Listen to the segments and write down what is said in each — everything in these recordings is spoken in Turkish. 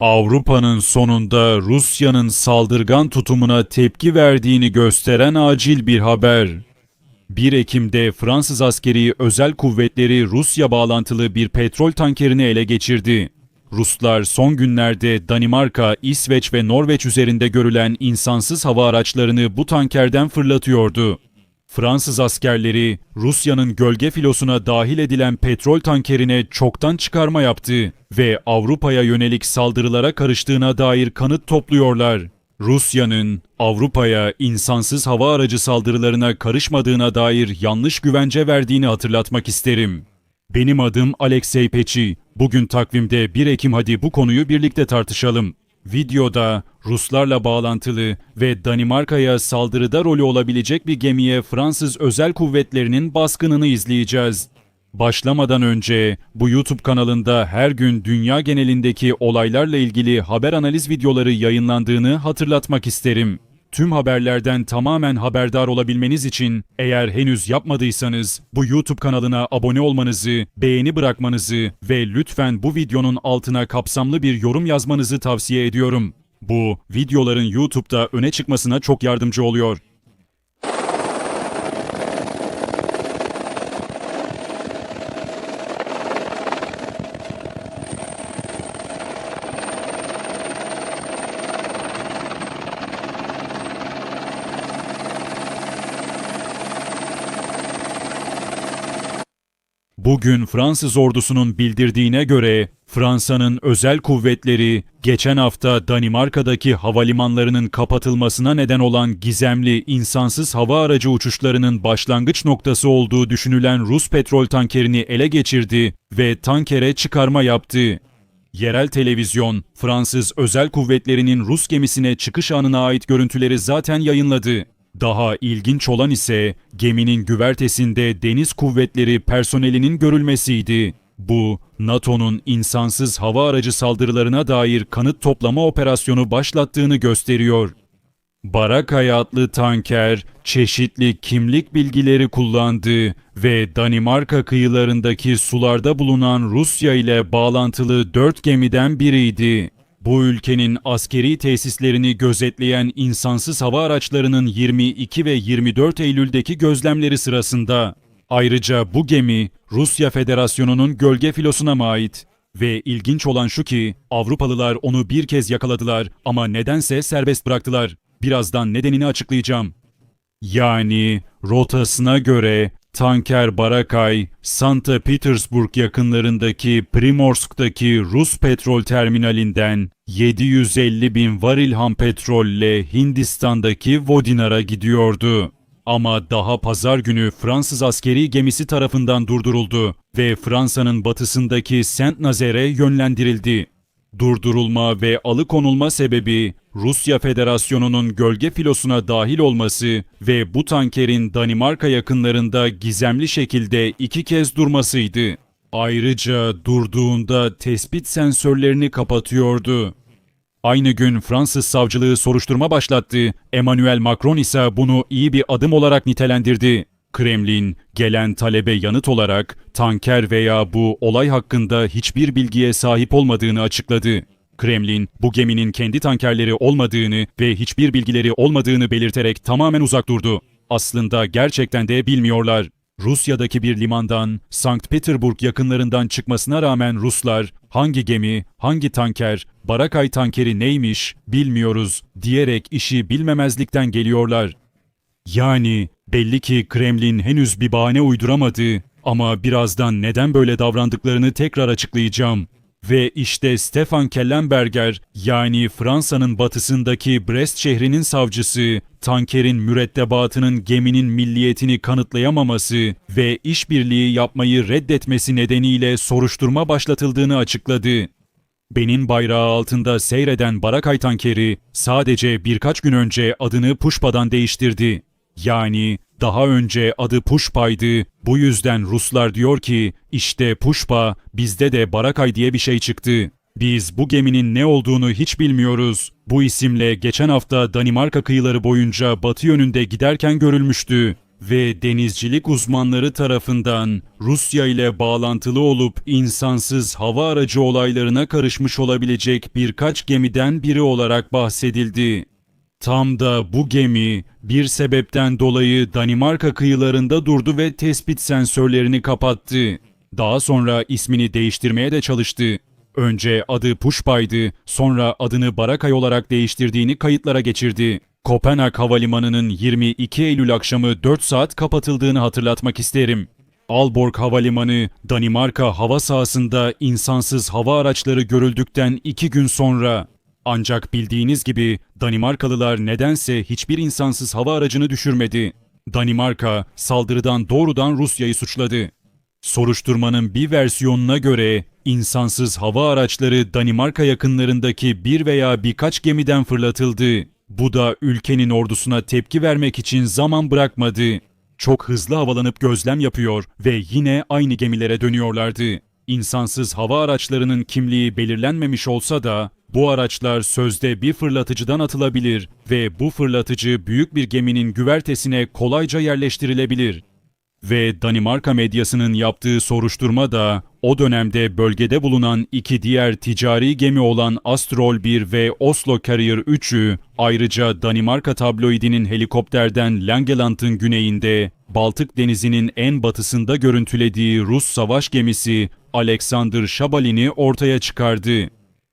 Avrupa'nın sonunda Rusya'nın saldırgan tutumuna tepki verdiğini gösteren acil bir haber. 1 Ekim'de Fransız askeri özel kuvvetleri Rusya bağlantılı bir petrol tankerini ele geçirdi. Ruslar son günlerde Danimarka, İsveç ve Norveç üzerinde görülen insansız hava araçlarını bu tankerden fırlatıyordu. Fransız askerleri Rusya'nın gölge filosuna dahil edilen petrol tankerine çoktan çıkarma yaptı ve Avrupa'ya yönelik saldırılara karıştığına dair kanıt topluyorlar. Rusya'nın Avrupa'ya insansız hava aracı saldırılarına karışmadığına dair yanlış güvence verdiğini hatırlatmak isterim. Benim adım Alexey Peçi. Bugün takvimde 1 Ekim hadi bu konuyu birlikte tartışalım. Videoda Ruslarla bağlantılı ve Danimarka'ya saldırıda rolü olabilecek bir gemiye Fransız özel kuvvetlerinin baskınını izleyeceğiz. Başlamadan önce bu YouTube kanalında her gün dünya genelindeki olaylarla ilgili haber analiz videoları yayınlandığını hatırlatmak isterim. Tüm haberlerden tamamen haberdar olabilmeniz için eğer henüz yapmadıysanız bu YouTube kanalına abone olmanızı, beğeni bırakmanızı ve lütfen bu videonun altına kapsamlı bir yorum yazmanızı tavsiye ediyorum. Bu videoların YouTube'da öne çıkmasına çok yardımcı oluyor. Bugün Fransız ordusunun bildirdiğine göre Fransa'nın özel kuvvetleri geçen hafta Danimarka'daki havalimanlarının kapatılmasına neden olan gizemli insansız hava aracı uçuşlarının başlangıç noktası olduğu düşünülen Rus petrol tankerini ele geçirdi ve tankere çıkarma yaptı. Yerel televizyon, Fransız özel kuvvetlerinin Rus gemisine çıkış anına ait görüntüleri zaten yayınladı. Daha ilginç olan ise geminin güvertesinde deniz kuvvetleri personelinin görülmesiydi. Bu, NATO'nun insansız hava aracı saldırılarına dair kanıt toplama operasyonu başlattığını gösteriyor. Barakay adlı tanker çeşitli kimlik bilgileri kullandı ve Danimarka kıyılarındaki sularda bulunan Rusya ile bağlantılı dört gemiden biriydi. Bu ülkenin askeri tesislerini gözetleyen insansız hava araçlarının 22 ve 24 Eylül'deki gözlemleri sırasında ayrıca bu gemi Rusya Federasyonu'nun gölge filosuna mı ait? Ve ilginç olan şu ki Avrupalılar onu bir kez yakaladılar ama nedense serbest bıraktılar. Birazdan nedenini açıklayacağım. Yani rotasına göre tanker Barakay, Santa Petersburg yakınlarındaki Primorsk'taki Rus petrol terminalinden 750 bin varil ham petrolle Hindistan'daki Vodinar'a gidiyordu. Ama daha pazar günü Fransız askeri gemisi tarafından durduruldu ve Fransa'nın batısındaki Saint Nazaire yönlendirildi. Durdurulma ve alıkonulma sebebi Rusya Federasyonu'nun gölge filosuna dahil olması ve bu tankerin Danimarka yakınlarında gizemli şekilde iki kez durmasıydı. Ayrıca durduğunda tespit sensörlerini kapatıyordu. Aynı gün Fransız savcılığı soruşturma başlattı. Emmanuel Macron ise bunu iyi bir adım olarak nitelendirdi. Kremlin, gelen talebe yanıt olarak tanker veya bu olay hakkında hiçbir bilgiye sahip olmadığını açıkladı. Kremlin, bu geminin kendi tankerleri olmadığını ve hiçbir bilgileri olmadığını belirterek tamamen uzak durdu. Aslında gerçekten de bilmiyorlar. Rusya'daki bir limandan Sankt Peterburg yakınlarından çıkmasına rağmen Ruslar hangi gemi, hangi tanker, Barakay tankeri neymiş bilmiyoruz diyerek işi bilmemezlikten geliyorlar. Yani belli ki Kremlin henüz bir bahane uyduramadı ama birazdan neden böyle davrandıklarını tekrar açıklayacağım. Ve işte Stefan Kellenberger yani Fransa'nın batısındaki Brest şehrinin savcısı, tankerin mürettebatının geminin milliyetini kanıtlayamaması ve işbirliği yapmayı reddetmesi nedeniyle soruşturma başlatıldığını açıkladı. Benin bayrağı altında seyreden Barakay tankeri sadece birkaç gün önce adını Pushpa'dan değiştirdi. Yani daha önce adı Pushpa'ydı. Bu yüzden Ruslar diyor ki işte Pushpa bizde de Barakay diye bir şey çıktı. Biz bu geminin ne olduğunu hiç bilmiyoruz. Bu isimle geçen hafta Danimarka kıyıları boyunca batı yönünde giderken görülmüştü. ve denizcilik uzmanları tarafından Rusya ile bağlantılı olup insansız hava aracı olaylarına karışmış olabilecek birkaç gemiden biri olarak bahsedildi. Tam da bu gemi bir sebepten dolayı Danimarka kıyılarında durdu ve tespit sensörlerini kapattı. Daha sonra ismini değiştirmeye de çalıştı. Önce adı Pushpa'ydı, sonra adını Barakay olarak değiştirdiğini kayıtlara geçirdi. Kopenhag Havalimanı'nın 22 Eylül akşamı 4 saat kapatıldığını hatırlatmak isterim. Aalborg Havalimanı, Danimarka hava sahasında insansız hava araçları görüldükten 2 gün sonra ancak bildiğiniz gibi Danimarkalılar nedense hiçbir insansız hava aracını düşürmedi. Danimarka saldırıdan doğrudan Rusya'yı suçladı. Soruşturmanın bir versiyonuna göre insansız hava araçları Danimarka yakınlarındaki bir veya birkaç gemiden fırlatıldı. Bu da ülkenin ordusuna tepki vermek için zaman bırakmadı. Çok hızlı havalanıp gözlem yapıyor ve yine aynı gemilere dönüyorlardı. İnsansız hava araçlarının kimliği belirlenmemiş olsa da bu araçlar sözde bir fırlatıcıdan atılabilir ve bu fırlatıcı büyük bir geminin güvertesine kolayca yerleştirilebilir. Ve Danimarka medyasının yaptığı soruşturma da o dönemde bölgede bulunan iki diğer ticari gemi olan Astrol 1 ve Oslo Carrier 3'ü ayrıca Danimarka tabloidinin helikopterden Langeland'ın güneyinde Baltık Denizi'nin en batısında görüntülediği Rus savaş gemisi Alexander Shabalin'i ortaya çıkardı.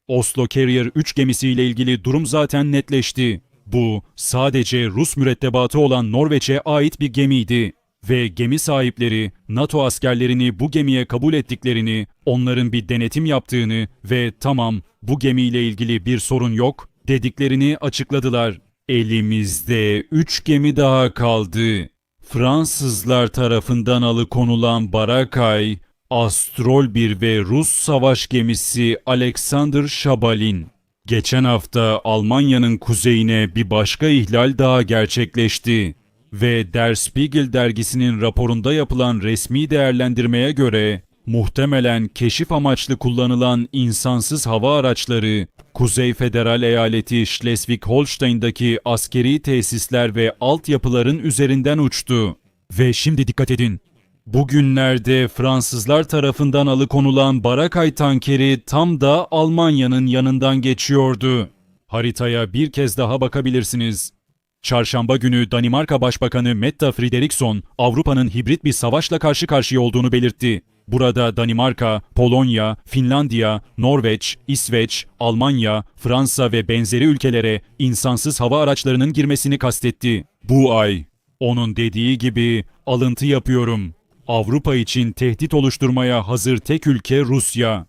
Oslo Carrier 3 gemisiyle ilgili durum zaten netleşti. Bu sadece Rus mürettebatı olan Norveç'e ait bir gemiydi ve gemi sahipleri NATO askerlerini bu gemiye kabul ettiklerini, onların bir denetim yaptığını ve tamam bu gemiyle ilgili bir sorun yok dediklerini açıkladılar. Elimizde 3 gemi daha kaldı. Fransızlar tarafından alıkonulan Barakay, Astrol 1 ve Rus savaş gemisi Alexander Shabalin. Geçen hafta Almanya'nın kuzeyine bir başka ihlal daha gerçekleşti ve Der Spiegel dergisinin raporunda yapılan resmi değerlendirmeye göre muhtemelen keşif amaçlı kullanılan insansız hava araçları Kuzey Federal Eyaleti Schleswig-Holstein'daki askeri tesisler ve altyapıların üzerinden uçtu. Ve şimdi dikkat edin. Bugünlerde Fransızlar tarafından alıkonulan Barakay tankeri tam da Almanya'nın yanından geçiyordu. Haritaya bir kez daha bakabilirsiniz. Çarşamba günü Danimarka Başbakanı Mette Frederiksen, Avrupa'nın hibrit bir savaşla karşı karşıya olduğunu belirtti. Burada Danimarka, Polonya, Finlandiya, Norveç, İsveç, Almanya, Fransa ve benzeri ülkelere insansız hava araçlarının girmesini kastetti. Bu ay, onun dediği gibi alıntı yapıyorum. Avrupa için tehdit oluşturmaya hazır tek ülke Rusya.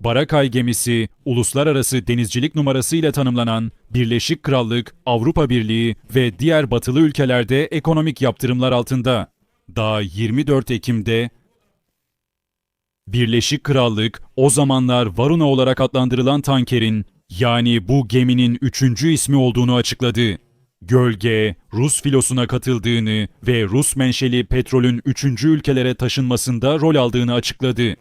Barakay gemisi, uluslararası denizcilik numarasıyla tanımlanan Birleşik Krallık, Avrupa Birliği ve diğer batılı ülkelerde ekonomik yaptırımlar altında. Daha 24 Ekim'de Birleşik Krallık o zamanlar Varuna olarak adlandırılan tankerin yani bu geminin üçüncü ismi olduğunu açıkladı. Gölge, Rus filosuna katıldığını ve Rus menşeli petrolün üçüncü ülkelere taşınmasında rol aldığını açıkladı.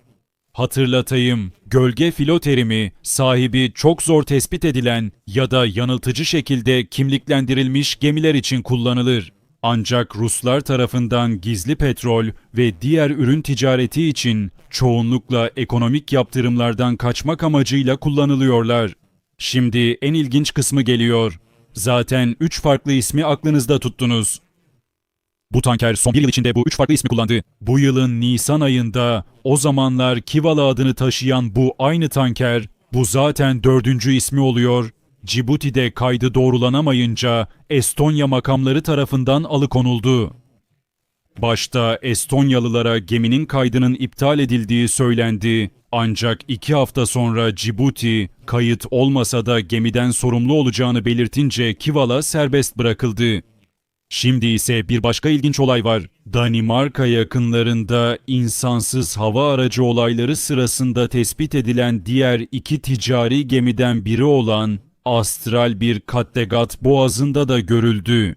Hatırlatayım, gölge filo terimi sahibi çok zor tespit edilen ya da yanıltıcı şekilde kimliklendirilmiş gemiler için kullanılır. Ancak Ruslar tarafından gizli petrol ve diğer ürün ticareti için çoğunlukla ekonomik yaptırımlardan kaçmak amacıyla kullanılıyorlar. Şimdi en ilginç kısmı geliyor. Zaten 3 farklı ismi aklınızda tuttunuz. Bu tanker son bir yıl içinde bu üç farklı ismi kullandı. Bu yılın Nisan ayında o zamanlar Kivala adını taşıyan bu aynı tanker bu zaten dördüncü ismi oluyor. Cibuti'de kaydı doğrulanamayınca Estonya makamları tarafından alıkonuldu. Başta Estonyalılara geminin kaydının iptal edildiği söylendi. Ancak iki hafta sonra Cibuti, kayıt olmasa da gemiden sorumlu olacağını belirtince Kivala serbest bırakıldı. Şimdi ise bir başka ilginç olay var. Danimarka yakınlarında insansız hava aracı olayları sırasında tespit edilen diğer iki ticari gemiden biri olan Astral bir Kattegat boğazında da görüldü.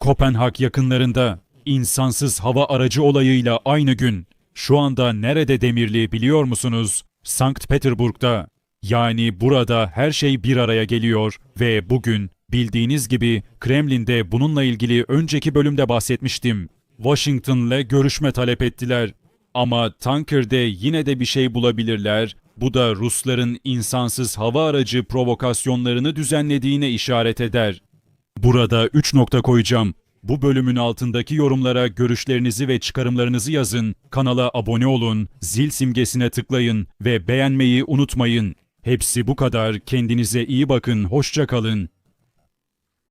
Kopenhag yakınlarında insansız hava aracı olayıyla aynı gün. Şu anda nerede Demirli biliyor musunuz? Sankt Petersburg'da. Yani burada her şey bir araya geliyor ve bugün Bildiğiniz gibi Kremlin'de bununla ilgili önceki bölümde bahsetmiştim. Washington'la görüşme talep ettiler. Ama tanker'de yine de bir şey bulabilirler. Bu da Rusların insansız hava aracı provokasyonlarını düzenlediğine işaret eder. Burada 3 nokta koyacağım. Bu bölümün altındaki yorumlara görüşlerinizi ve çıkarımlarınızı yazın, kanala abone olun, zil simgesine tıklayın ve beğenmeyi unutmayın. Hepsi bu kadar. Kendinize iyi bakın, hoşça kalın.